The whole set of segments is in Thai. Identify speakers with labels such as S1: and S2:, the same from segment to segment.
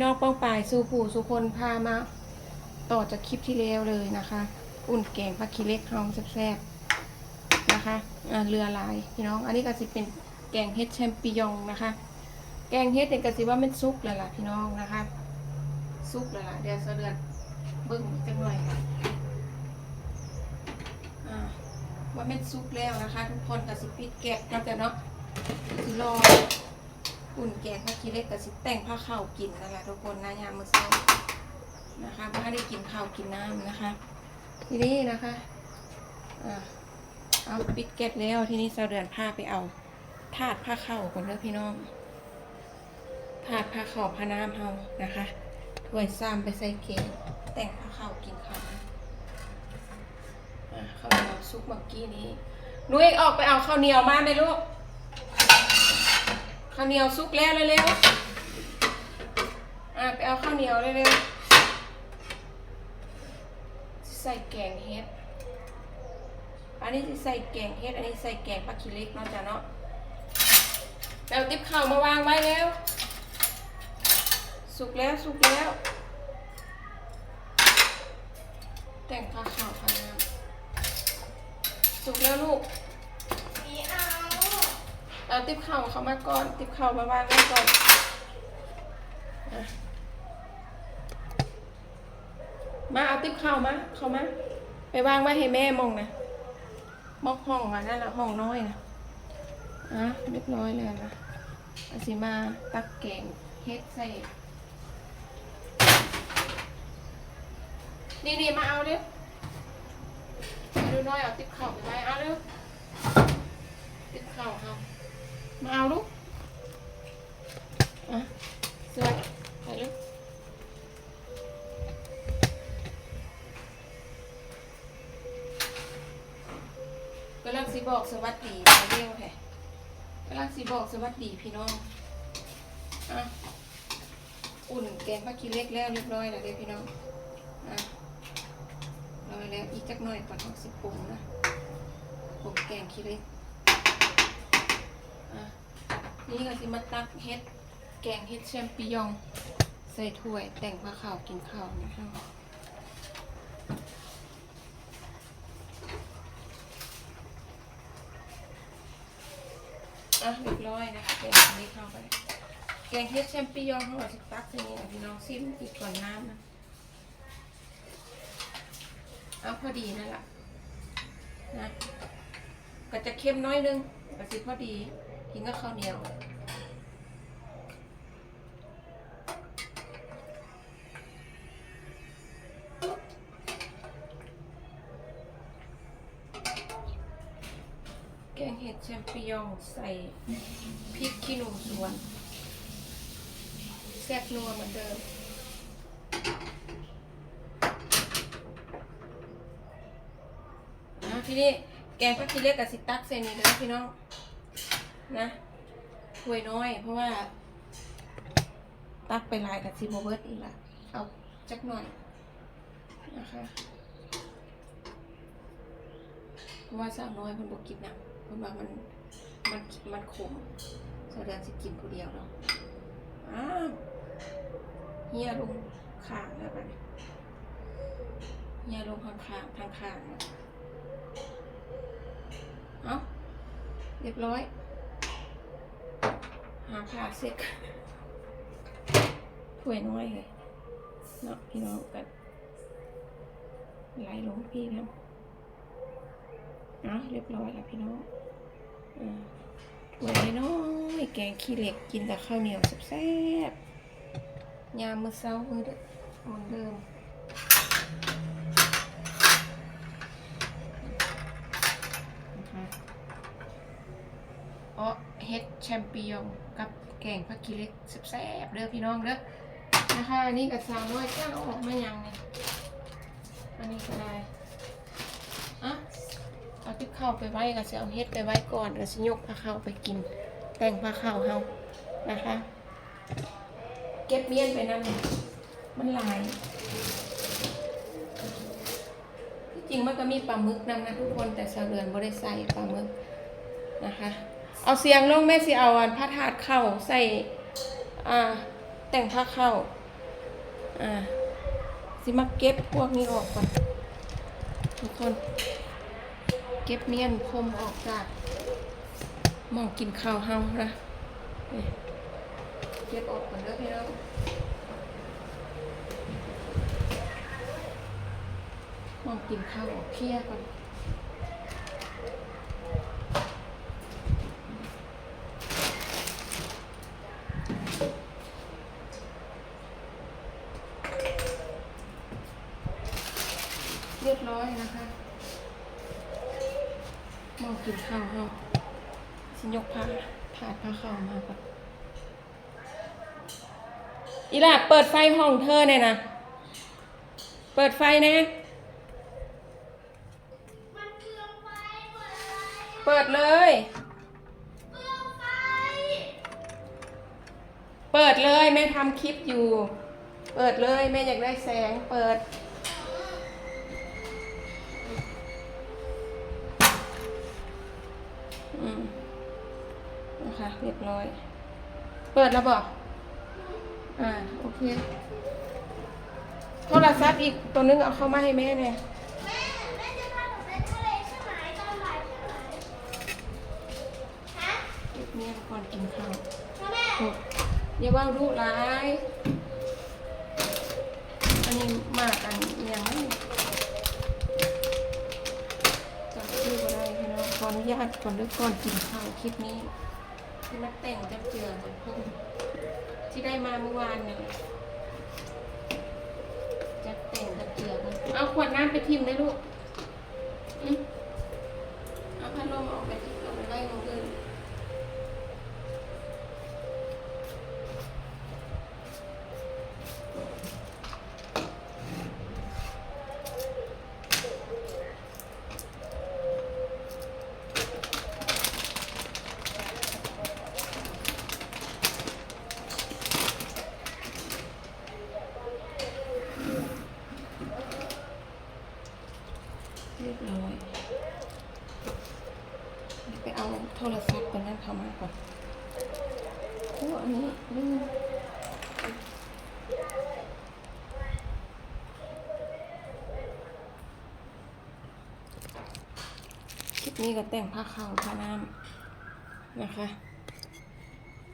S1: นอกป้าปลายสู่ผู้สู่คนพามาต่อจากคลิปที่แล้วเลยนะคะ อุ่นแกงผักขี้เล็กเฮาแซ่บๆนะคะอ่าเรือลายพี่น้อง อันนี้ก็สิเป็นแกงเฮ็ดแชมปิญองนะคะ แกงเฮ็ดเนี่ยก็สิว่ามันซุกแล้วล่ะพี่น้องนะคะซุกแล้วล่ะเดี๋ยวเสเดือนเบิ่งจักหน่อยค่ะอ่าว่ามันซุกแล้วนะคะ ทุกคนก็สิปิดแก๊สก็จะเนาะสิรอ อุ่นแกงผักขี้เหล็กกับสิแต่งผ้าข้าวกินนะคะทุกคนนะยามมื้อเช้านะคะไม่ได้กินข้าวกินน้ำนะคะ ทีนี้นะคะอ่าเอาปิดแก๊สแล้วทีนี้เราเดินผ้าไปเอาถาดผ้าข้าวก่อนเด้อพี่น้องถาดผ้าข้าวผ้าน้ำเฮานะคะถ้วยซ้ำไปใส่เกงแต่งผ้าข้าวกินข้าวนะอ่าข้าวเหนียวซุปเมื่อกี้นี้นุ้ยออกไปเอาข้าวเหนียวมาไหมลูก ข้าวเหนียวสุกแล้วเร็วๆอะไปเอาข้าวเหนียวเร็วๆใส่แกงเฮ็ด อันนี้ใส่แกงเฮ็ด อันนี้ใส่แกงปลาคิเล็กเนาะจ้ะเนาะไปเอาติ๊บข้าวมาวางไว้แล้ว สุกแล้วสุกแล้ว แต่งผ้าขาวผ้าน้ำสุกแล้วลูก
S2: เอา
S1: ติ๊บเข่าเขามาก่อน ติ๊บเข่ามาวางไว้ก่อนมาเอาติ๊บเข่ามาเข้ามาไปวางไว้ให้แม่มองนะมอกห้องอะนั่นแหละห้องน้อยนะอะเรียบร้อยเลยนะอาสิมาตักแกงเฮ็ดใส่นี่นี่มาเอาเร็วดูน้อยเอาติ๊บเข่าไปไว้เอาเร็วติดเข่าเอา มาเอาลูกอะสวยไปลูกกำลังสิบอกสวัสดีไปเร็วแค่กำลังสิบอกสวัสดีพี่น้อง อะ อุ่นแกงผักขี้เล็กแล้วเรียบร้อยแล้วเด้พี่น้อง อะร้อยแล้วอีกจักหน่อยก่อนเอาสิปรุงนะปรุงแกงขี้เล็ก นี่ก็สิมาตักเฮ็ด แกงเฮ็ดแชมปิญอง ใส่ถ้วยแต่งผ้าขาวกินข้าวนะคะอะเรียบร้อยนะคะแกงนี้เข้าไป แกงเฮ็ดแชมปิญองเขาบอกสิตักอย่างนี้นะพี่น้องซิมอีกก่อนน้ำนะเอาพอดีนั่นแหละนะก็จะเค็มน้อยนึงก็สิพอดี กินกับข้าวเหนียวแกงเห็ดแชมปิญองใส่พริกขี้หนูสวนแซ่บนัวเหมือนเดิมนะพี่นี่แกงผักขี้เหล็กกับสิตักเซนีเลยพี่น้อง นะถ้วยน้อย เพราะว่า ตักไปลายกับซิโมเบิร์ตอีกละเอาจักหน่อยนะคะเพราะว่าสาวน้อยมันบอกกินนะเพราะว่ามันมันมันขมสาวเดือนสกินผู้เดียวเนาะอ้าวเฮียลงข้างแล้วไปเฮียลงข้างข้างทางข้างๆนะเอาเรียบร้อย หาผ้าเสร็จถ้วยน้อยเลยเนาะพี่น้องกันไหลลงพี่นะเอาเรียบร้อยแล้วพี่น้องอ่าถ้วยน้อยแกงขี้เหล็กกินแต่ข้าวเหนียวแซ่บๆยามมื้อเช้ามื้อเดิมเหมือนเดิม นะคะอ๋อเฮ็ดแชมเปิญองกับแกงผักกีเล็กแซ่บๆเด้อพี่น้องเด้อนะคะอันนี้กับสาวน้อยจ้างอออกมายังเนี่ยอันนี้ก็ได้อะเอาติ๊บข้าไปไว้ก็จะเอาเฮ็ดไปไว้ก่อนก็จะยกผ้าข้าไปกิน แต่งผ้าข้าเฮานะคะ เก็บเมียนไปนั่นมันหลายที่จริงมันก็มีปลาหมึกนำนะทุกคนแต่สะเรือนบ่ได้ใส่ปลาหมึกนะคะ เอาเสียงลงแม่สิเอาอันผ้าถาเข้าใส่ อ่า แต่งผ้าเข้า อ่า สิมาเก็บพวกนี้ออกก่อนทุกคน เก็บเมียนพรมออกจากมองกินข้าวเฮานะเก็บออกก่อนเด้อพี่น้องมองกินข้าวออกเคลียก่อน รียบร้อยนะคะมองกินข้าวเฮาสิยกผ้าถาดผ้าข้าวมาก่อนอีหล่ะเปิดไฟห้องเธอเนี่ยนะเปิดไฟนะ
S2: มันเกลือไฟเปิด
S1: เลย
S2: เปิ
S1: ดเลยแม่ทำคลิปอยู่ เปิดเลยแม่อยากได้แสงเปิด เรียบร้อย เปิดแล้วบอกอ่า โอเค โทรศัพท์อีกตัวนึงเอาเข้ามาให้แม่เนี่ย
S2: แม่แม่จะพาหนูไปทะเลใช่ไหมตอนบ่ายใช่ไหมฮะ
S1: เก็บเนี่ยก่อนกินข้าว
S2: แม่
S1: โอ้อย่าว่าดุร้าย อันนี้มากอันเอียงไม่จำชื่อก็ได้พี่น้องขออนุญาตก่อนเด้วยก่อนกินข้าวคลิปนี้ ที่มาแต่งจับเจือเหมือนเพิ่งที่ได้มาเมื่อวานเนี่ยจะแต่งจับเจือกเอาขวดน้ำไปทิมได้ลูกอืมเอาพัดลมออกไปที่เอาไปไว้ตรงอื่น เรียบร้อย ไปเอาโทรศัพท์ตัวนั้นเข้ามาก่อนโอ้อันนี้ลืม นี้ก็แต่งผ้าขาวผ้าน้ำนะคะ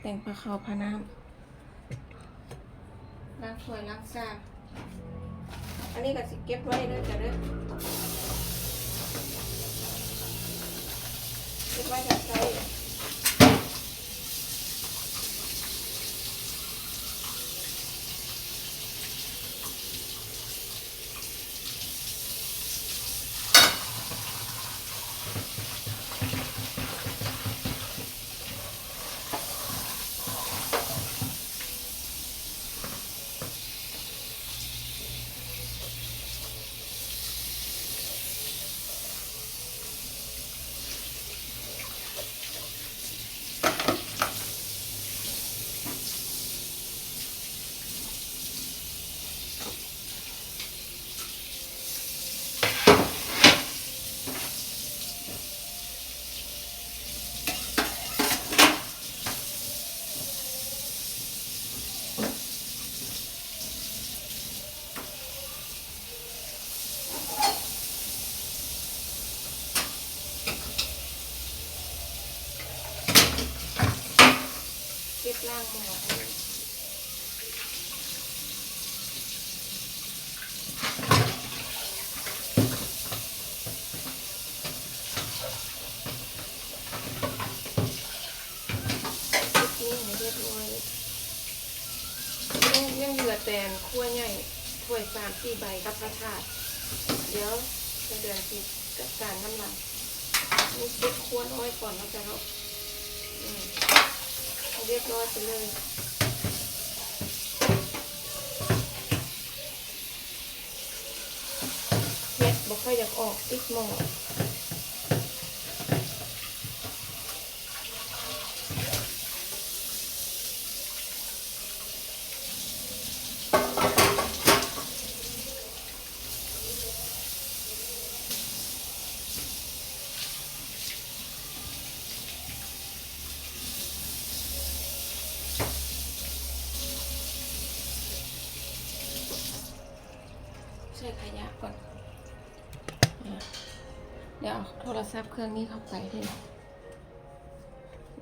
S1: แต่งผ้าขาวผ้าน้ำล้างถ้วยล้างจานอันนี้ก็สิเก็บไว้เด้อจ้ะเด้อเก็บไว้จา ล่างหม้อยังเหลือแต่ขั้วใหญ่ถ้วยสามสี่ใบกับพระธาตุเดี๋ยวจะเดือนสิบจัดการน้ำหนักนี่เก็บขั้วน้อยก่อนแล้วจะเนาะอืม เรียบร้อยไปเลยเม็ดบอกค่อยอยากออกติดหมอ ขยะก่อน เดี๋ยวเอาโทรศัพท์เครื่องนี้เข้าไปด้วย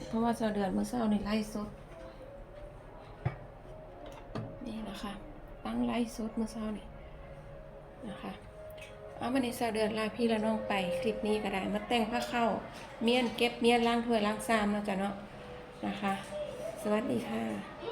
S1: เพราะว่าเสาเดือนเมื่อเช้าในไล่สด นี่นะคะ ตั้งไล่สดเมื่อเช้านี่นะคะเอามาในเสาเดือนลาพี่และน้องไปคลิปนี้ก็ได้มาแต่งผ้าเข้าเมียนเก็บเมียนล้างถ้วยล้างซามเนาะจ้ะเนาะนะคะ สวัสดีค่ะ